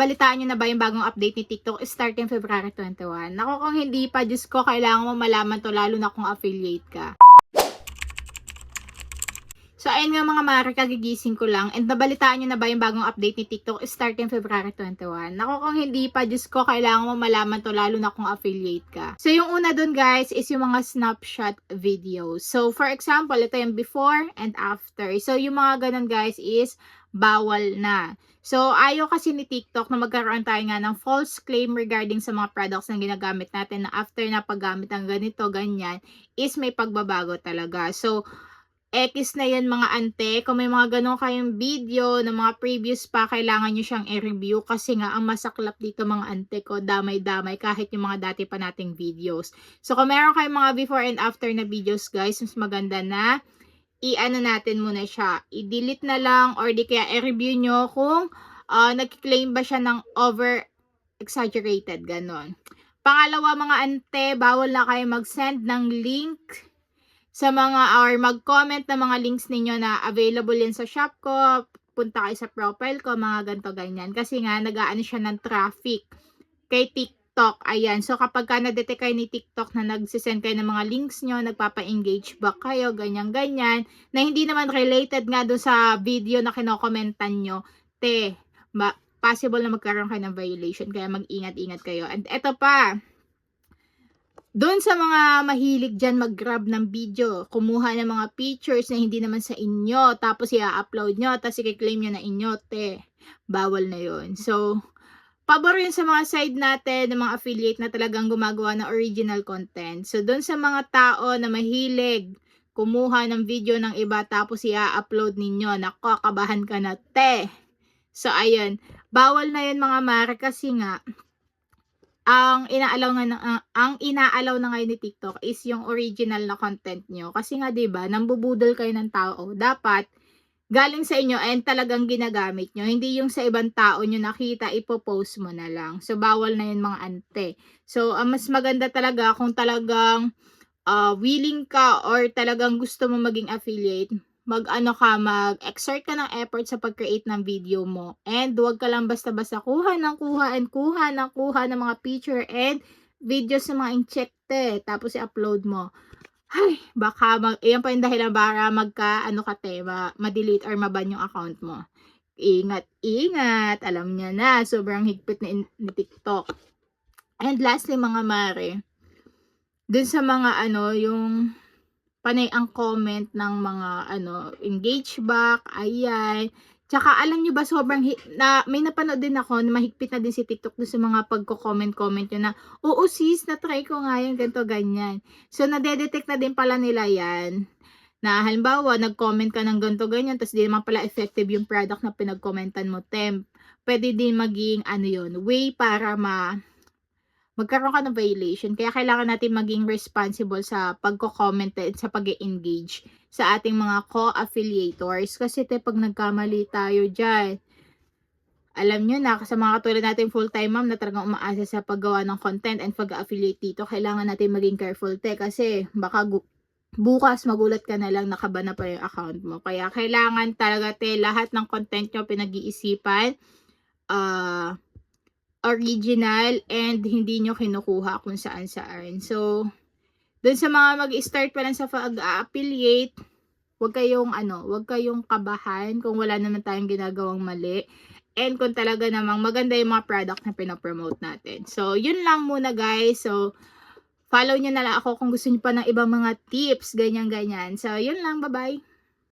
Balitaan nyo na ba yung bagong update ni TikTok starting February 21? Naku, kung hindi pa, Diyos ko, kailangan mo malaman to lalo na kung affiliate ka. So, ayun nga mga mare, kagigising ko lang. And nabalitaan nyo na ba yung bagong update ni TikTok starting February 21? Naku, kung hindi pa, Diyos ko, kailangan mo malaman to lalo na kung affiliate ka. So, yung una dun guys is yung mga snapshot videos. So, for example, ito yung before and after. So, yung mga ganun guys is bawal na. So, ayaw kasi ni TikTok na magkaroon tayo nga ng false claim regarding sa mga products na ginagamit natin na after na paggamit ng ganito, ganyan, is may pagbabago talaga. So, X na yun mga ante. Kung may mga ganun kayong video na mga previous pa, kailangan nyo siyang i-review kasi nga ang masaklap dito mga ante ko, damay-damay kahit yung mga dati pa nating videos. So kung meron kayong mga before and after na videos guys, mas maganda na i-ano natin muna siya. I-delete na lang or di kaya i-review nyo kung uh, nag-claim ba siya ng over exaggerated, ganon. Pangalawa mga ante, bawal na kayo mag-send ng link sa mga or mag-comment ng mga links ninyo na available yan sa shop ko, punta kayo sa profile ko, mga ganto ganyan. Kasi nga, nagaano siya ng traffic kay TikTok. Ayan. So, kapag ka na-detect kayo ni TikTok na nagsisend kayo ng mga links nyo, nagpapa-engage back kayo, ganyan-ganyan, na hindi naman related nga doon sa video na kinokomentan nyo, te, ma- possible na magkaroon kayo ng violation. Kaya mag-ingat-ingat kayo. And eto pa, doon sa mga mahilig dyan mag-grab ng video, kumuha ng mga pictures na hindi naman sa inyo, tapos i-upload nyo, tapos i-claim nyo na inyo, te, bawal na yon So, pabor yun sa mga side natin, ng mga affiliate na talagang gumagawa ng original content. So, doon sa mga tao na mahilig kumuha ng video ng iba, tapos i-upload ninyo, nako, kabahan ka na, te. So, ayun, bawal na yun mga mare kasi nga, ang inaalaw nga ng, ang, ang inaalaw na ngayon ni TikTok is yung original na content nyo. Kasi nga 'di ba, nambubudol kayo ng tao. Dapat galing sa inyo and talagang ginagamit nyo. Hindi yung sa ibang tao nyo nakita, ipopost mo na lang. So, bawal na yun mga ante. So, ang mas maganda talaga kung talagang uh, willing ka or talagang gusto mo maging affiliate, mag-ano ka, mag-exert ka ng effort sa pag-create ng video mo. And huwag ka lang basta-basta kuha ng kuha and kuha ng kuha ng mga picture and videos ng mga injecte. Tapos i-upload mo. Ay, baka mag, yan pa yung dahilan para magka, ano ka te, ma, ma-delete or maban yung account mo. Ingat, ingat. Alam niya na, sobrang higpit na in, ni TikTok. And lastly, mga mare, dun sa mga ano, yung panay ang comment ng mga ano, engage back, ayan. Tsaka alam nyo ba sobrang na may napanood din ako na mahigpit na din si TikTok doon sa mga pagko-comment-comment nyo na oo sis, na-try ko nga yan, ganito, ganyan. So, nadedetect na din pala nila yan na halimbawa, nag-comment ka ng ganito, ganyan, tapos di naman pala effective yung product na pinag-commentan mo, temp. Pwede din maging, ano yon way para ma magkaroon ka ng violation. Kaya kailangan natin maging responsible sa pagko-comment at sa pag engage sa ating mga co-affiliators. Kasi te, pag nagkamali tayo dyan, alam nyo na, sa mga katulad natin full-time mom na talagang umaasa sa paggawa ng content and pag-affiliate dito, kailangan natin maging careful te. Kasi baka bukas magulat ka na lang nakaba na pa yung account mo. Kaya kailangan talaga te, lahat ng content nyo pinag-iisipan. Uh, original and hindi nyo kinukuha kung saan saan. So, dun sa mga mag-start pa lang sa pag-affiliate, wag kayong ano, wag kayong kabahan kung wala naman tayong ginagawang mali. And kung talaga namang maganda yung mga product na pinapromote natin. So, yun lang muna guys. So, follow nyo na lang ako kung gusto nyo pa ng ibang mga tips, ganyan-ganyan. So, yun lang. Bye-bye.